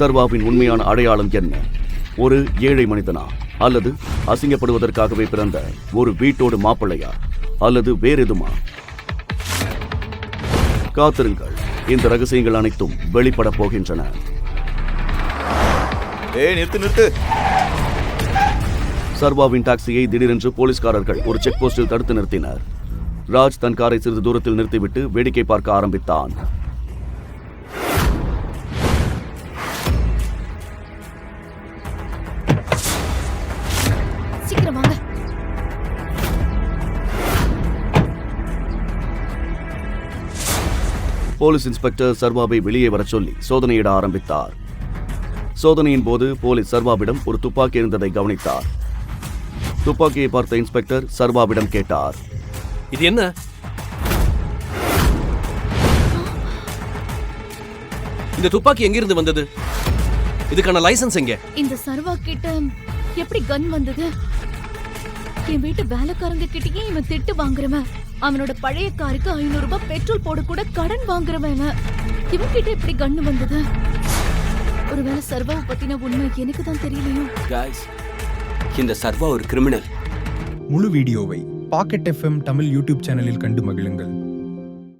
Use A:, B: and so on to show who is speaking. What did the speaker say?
A: சர்வாவின் உண்மையான அடையாளம் என்ன? ஒரு ஏழை மனிதனா? அல்லது அசிங்கப்படுவதற்காகவே பிறந்த ஒரு வீட்டோடு மாப்பிள்ளையா? அல்லது வேறெதுமா? காத்திருங்கள். இந்த ரகசியங்கள் அனைத்தும் வெளிப்பட போகின்றன.
B: ஏய் நிறுத்து நிறுத்து.
A: சர்வாவின் டாக்ஸியை திடீரென்று போலீஸ்காரர்கள் ஒரு செக் போஸ்டில் தடுத்து நிறுத்தினர். ராஜ் தன் காரை சிறிது தூரத்தில் நிறுத்திவிட்டு வேடிக்கை பார்க்க ஆரம்பித்தான். போலீஸ் இன்ஸ்பெக்டர் சர்வாவை வெளியே வரச் சொல்லி சோதனையிட ஆரம்பித்தார். சோதனையின் போது போலீஸ் சர்வாவிடம் ஒரு துப்பாக்கி இருந்ததை கவனித்தார். துப்பாக்கியை பார்த்த இன்ஸ்பெக்டர் சர்வாவிடம் கேட்டார்.
C: இது என்ன? இந்த துப்பாக்கி எங்கிருந்து வந்தது? இதுக்கான லைசென்ஸ் எங்க?
D: இந்த சர்வா கிட்ட எப்படி கன் வந்தது? என் வீட்டு வேலைக்காரங்க கிட்டயே இவன் திட்டு வாங்குறவன். அவனோட பழைய காருக்கு ஐநூறு ரூபாய் பெட்ரோல் போட கூட கடன் வாங்குறவன். இவன் கிட்ட எப்படி கன் வந்தது? ஒருவேளை சர்வாவை பத்தின உண்மை எனக்கு தான் தெரியலையோ?
E: காய்ஸ் இந்த சர்வா ஒரு கிரிமினல்
F: முழு வீடியோவை பாக்கெட் எஃப்எம் தமிழ் யூடியூப் சேனலில் கண்டு மகிழுங்கள்.